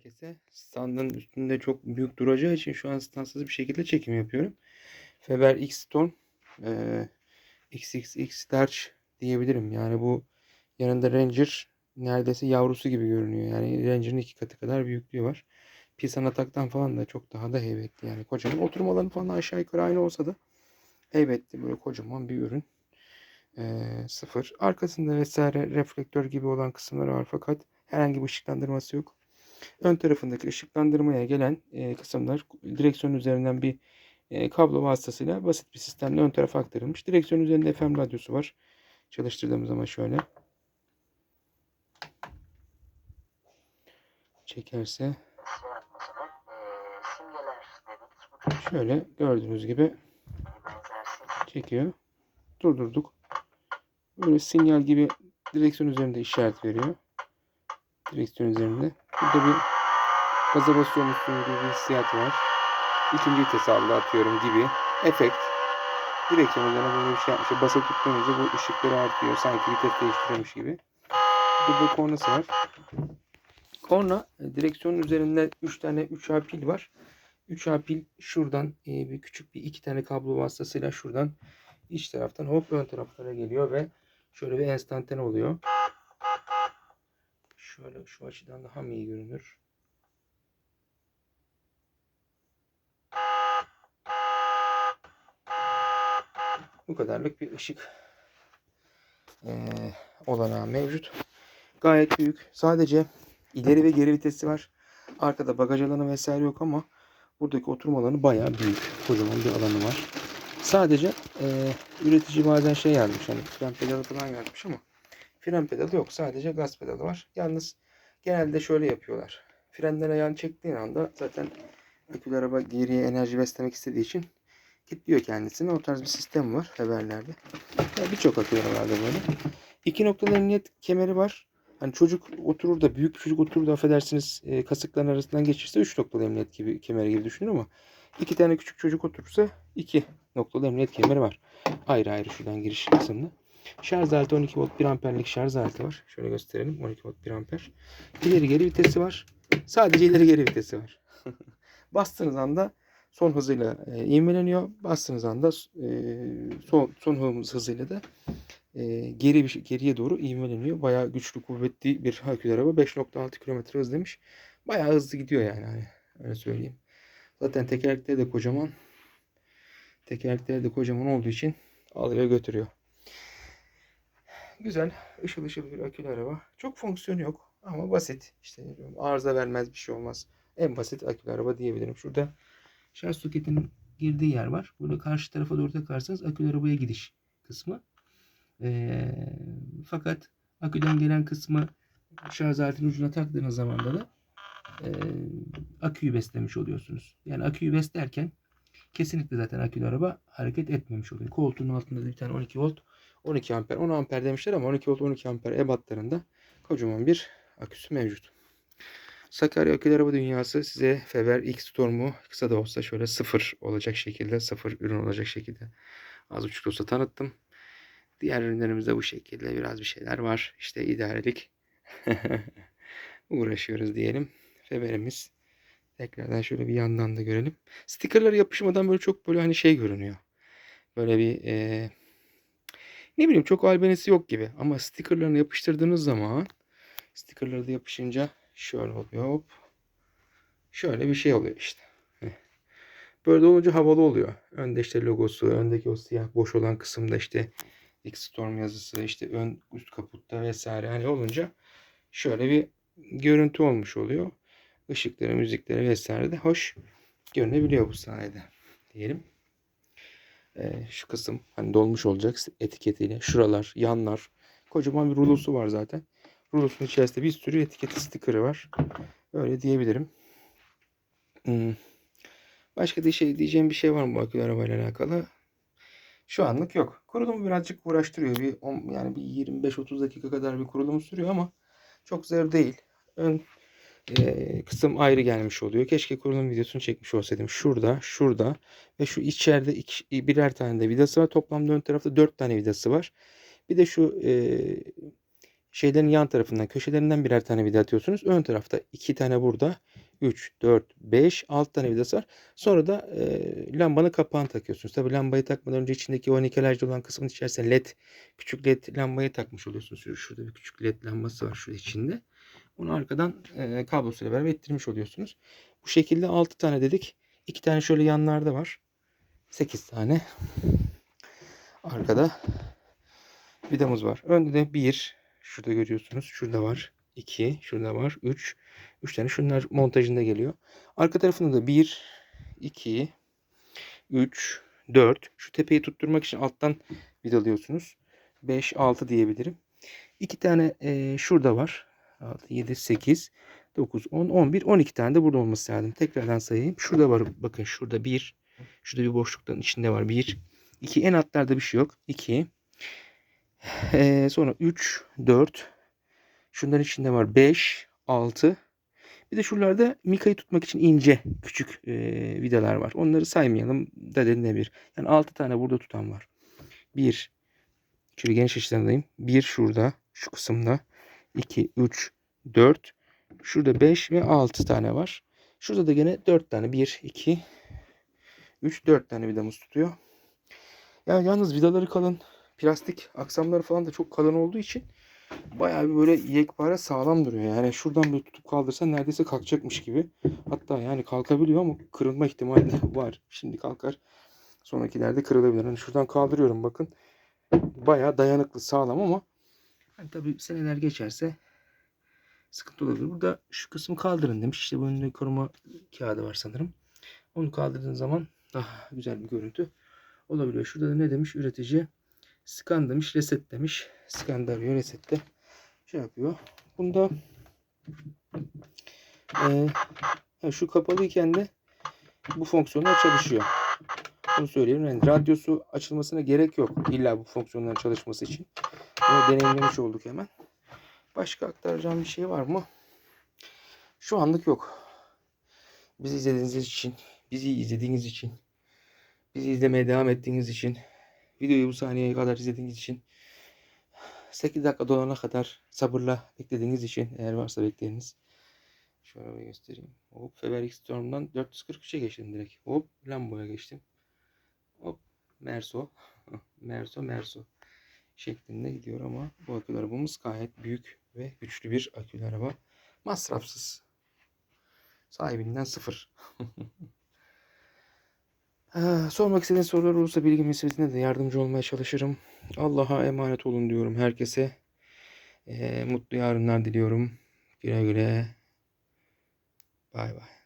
herkese. Standın üstünde çok büyük duracağı için şu an standsız bir şekilde çekim yapıyorum. Faber X Storm eee, XXX Large diyebilirim. Yani bu yanında Ranger neredeyse yavrusu gibi görünüyor. Yani Ranger'ın iki katı kadar büyüklüğü var. Pisan Atak'tan falan da çok daha da heybetli. Yani kocaman oturma alanı falan aşağı yukarı aynı olsa da heybetli böyle kocaman bir ürün. Eee, sıfır. Arkasında vesaire reflektör gibi olan kısımları var fakat herhangi bir ışıklandırması yok. Ön tarafındaki ışıklandırmaya gelen e, kısımlar direksiyon üzerinden bir e, kablo vasıtasıyla basit bir sistemle ön tarafa aktarılmış. Direksiyon üzerinde FM radyosu var. Çalıştırdığımız zaman şöyle. Çekerse şöyle gördüğünüz gibi çekiyor. Durdurduk. Böyle sinyal gibi direksiyon üzerinde işaret veriyor. Direksiyon üzerinde. Burada bir gaza basıyormuşsun gibi bir hissiyat var. İkinci vitesi aldı atıyorum gibi. Efekt. Direksiyon üzerine böyle bir şey yapmış. Basıp tuttuğunuzda bu ışıkları artıyor. Sanki vites değiştiriyormuş gibi. Burada kornası var. Korna e, direksiyonun üzerinde 3 tane 3A pil var. 3A pil şuradan e, bir küçük bir iki tane kablo vasıtasıyla şuradan iç taraftan hop ön taraflara geliyor ve şöyle bir enstantane oluyor. Şöyle şu açıdan daha mı iyi görünür? Bu kadarlık bir ışık eee olanağı mevcut. Gayet büyük. Sadece ileri ve geri vitesi var. Arkada bagaj alanı vesaire yok ama buradaki oturma alanı bayağı büyük. Kocaman bir alanı var. Sadece eee, üretici bazen şey yazmış hani fren pedalı falan yazmış ama fren pedalı yok. Sadece gaz pedalı var. Yalnız genelde şöyle yapıyorlar. Frenden ayağını çektiğin anda zaten akülü araba geriye enerji beslemek istediği için kilitliyor kendisini. O tarz bir sistem var haberlerde. Yani Birçok akülü arabalarda böyle. İki noktalı emniyet kemeri var. Hani çocuk oturur da büyük çocuk oturur da affedersiniz e, kasıkların arasından geçirse 3 noktalı emniyet gibi kemeri gibi düşünür ama iki tane küçük çocuk oturursa iki noktalı emniyet kemeri var. Ayrı ayrı şuradan giriş kısmında. Şarj aleti 12 volt 1 amperlik şarj aleti var. Şöyle gösterelim 12 volt 1 amper. İleri geri vitesi var. Sadece ileri geri vitesi var. Bastığınız anda son hızıyla e, ivmeleniyor. Bastığınız anda e, son, son hız hızıyla da e, geri bir şey- geriye doğru ivmeleniyor. Bayağı güçlü kuvvetli bir akülü araba. 5.6 km hız demiş. Bayağı hızlı gidiyor yani. Hani, öyle söyleyeyim. Zaten tekerlekleri de kocaman. Tekerlekleri de kocaman olduğu için alıyor götürüyor. Güzel, ışıl ışıl bir akülü araba. Çok fonksiyonu yok ama basit. İşte arıza vermez bir şey olmaz. En basit akülü araba diyebilirim. Şurada şarj soketinin girdiği yer var. Böyle karşı tarafa doğru takarsanız akülü arabaya gidiş kısmı. Ee, fakat aküden gelen kısmı şarj aletinin ucuna taktığınız zaman da e, aküyü beslemiş oluyorsunuz. Yani aküyü beslerken kesinlikle zaten akülü araba hareket etmemiş oluyor. Koltuğun altında da bir tane 12 volt 12 amper 10 amper demişler ama 12 volt 12 amper ebatlarında kocaman bir aküsü mevcut. Sakarya Akülü Araba Dünyası size Feber X Storm'u kısa da olsa şöyle sıfır olacak şekilde sıfır ürün olacak şekilde az buçuk olsa tanıttım. Diğer ürünlerimizde bu şekilde biraz bir şeyler var. İşte idarelik uğraşıyoruz diyelim. Feber'imiz tekrardan şöyle bir yandan da görelim. Stickerları yapışmadan böyle çok böyle hani şey görünüyor. Böyle bir eee, ne bileyim çok albenisi yok gibi. Ama stickerlarını yapıştırdığınız zaman stickerları da yapışınca şöyle oluyor. Hop. Şöyle bir şey oluyor işte. Böyle olunca havalı oluyor. Önde işte logosu, öndeki o siyah boş olan kısımda işte X-Storm yazısı, işte ön üst kaputta vesaire hani olunca şöyle bir görüntü olmuş oluyor. Işıkları, müzikleri vesaire de hoş görünebiliyor bu sayede diyelim. Ee, şu kısım hani dolmuş olacak etiketiyle. Şuralar, yanlar. Kocaman bir rulosu var zaten. Rulosunun içerisinde bir sürü etiketi, sticker'ı var. Öyle diyebilirim. Hmm. Başka da şey diyeceğim bir şey var mı bu akülü arabayla alakalı? Şu anlık yok. Kurulumu birazcık uğraştırıyor. Bir yani bir 25-30 dakika kadar bir kurulumu sürüyor ama çok zor değil. Ön e, kısım ayrı gelmiş oluyor. Keşke kurulum videosunu çekmiş olsaydım. Şurada, şurada ve şu içeride iki, birer tane de vidası var. Toplamda ön tarafta dört tane vidası var. Bir de şu e, şeylerin yan tarafından, köşelerinden birer tane vida atıyorsunuz. Ön tarafta iki tane burada. 3, 4, 5, 6 tane vidası var. Sonra da e, lambanın kapağını takıyorsunuz. Tabii lambayı takmadan önce içindeki o nikelajlı olan kısmın içerisine led, küçük led lambayı takmış oluyorsunuz. Şur- Şurada bir küçük led lambası var şurada içinde. Onu arkadan e, kablosuyla beraber ettirmiş oluyorsunuz. Bu şekilde 6 tane dedik. 2 tane şöyle yanlarda var. 8 tane. Arkada vidamız var. Önde de 1. Şurada görüyorsunuz. Şurada var. 2. Şurada var. 3. 3 tane. Şunlar montajında geliyor. Arka tarafında da 1, 2, 3, 4. Şu tepeyi tutturmak için alttan vidalıyorsunuz. 5, 6 diyebilirim. 2 tane e, şurada var. 6, 7, 8, 9, 10, 11, 12 tane de burada olması lazım. Tekrardan sayayım. Şurada var. Bakın şurada 1. Şurada bir boşluktan içinde var. 1. 2. En altlarda bir şey yok. 2. Ee, sonra 3, 4. Şunların içinde var 5, 6. Bir de şuralarda mikayı tutmak için ince küçük e, vidalar var. Onları saymayalım da denilebilir. Yani 6 tane burada tutan var. 1. Şöyle geniş açılarındayım. 1 şurada. Şu kısımda. 2, 3, 4. Şurada 5 ve 6 tane var. Şurada da gene 4 tane. 1, 2, 3, 4 tane vidamız tutuyor. Yani yalnız vidaları kalın. Plastik aksamları falan da çok kalın olduğu için bayağı bir böyle yekpare sağlam duruyor. Yani şuradan böyle tutup kaldırsan neredeyse kalkacakmış gibi. Hatta yani kalkabiliyor ama kırılma ihtimali de var. Şimdi kalkar. Sonrakilerde kırılabilir. Hani şuradan kaldırıyorum bakın. Bayağı dayanıklı sağlam ama hani tabii seneler geçerse sıkıntı olabilir. Burada şu kısmı kaldırın demiş. İşte bu önünde koruma kağıdı var sanırım. Onu kaldırdığın zaman daha güzel bir görüntü olabiliyor. Şurada da ne demiş üretici? Scan demiş, reset demiş. Scan da arıyor, reset de şey yapıyor. Bunda e, şu kapalıyken de bu fonksiyonlar çalışıyor. Bunu söyleyeyim. Yani radyosu açılmasına gerek yok. İlla bu fonksiyonların çalışması için. Bunu deneyimlemiş olduk hemen. Başka aktaracağım bir şey var mı? Şu anlık yok. Bizi izlediğiniz için, bizi izlediğiniz için, bizi izlemeye devam ettiğiniz için, videoyu bu saniyeye kadar izlediğiniz için, 8 dakika dolana kadar sabırla beklediğiniz için, eğer varsa bekleyiniz. Şöyle bir göstereyim. Hop Faber Storm'dan 443'e geçtim direkt. Hop Lambo'ya geçtim. Hop Merso. Merso Merso şeklinde gidiyor ama bu akülü arabamız gayet büyük ve güçlü bir akülü araba. Masrafsız. Sahibinden sıfır. Ee, sormak istediğiniz sorular olursa bilgi nispetinde de yardımcı olmaya çalışırım. Allah'a emanet olun diyorum herkese. Ee, mutlu yarınlar diliyorum. Güle güle. Bay bay.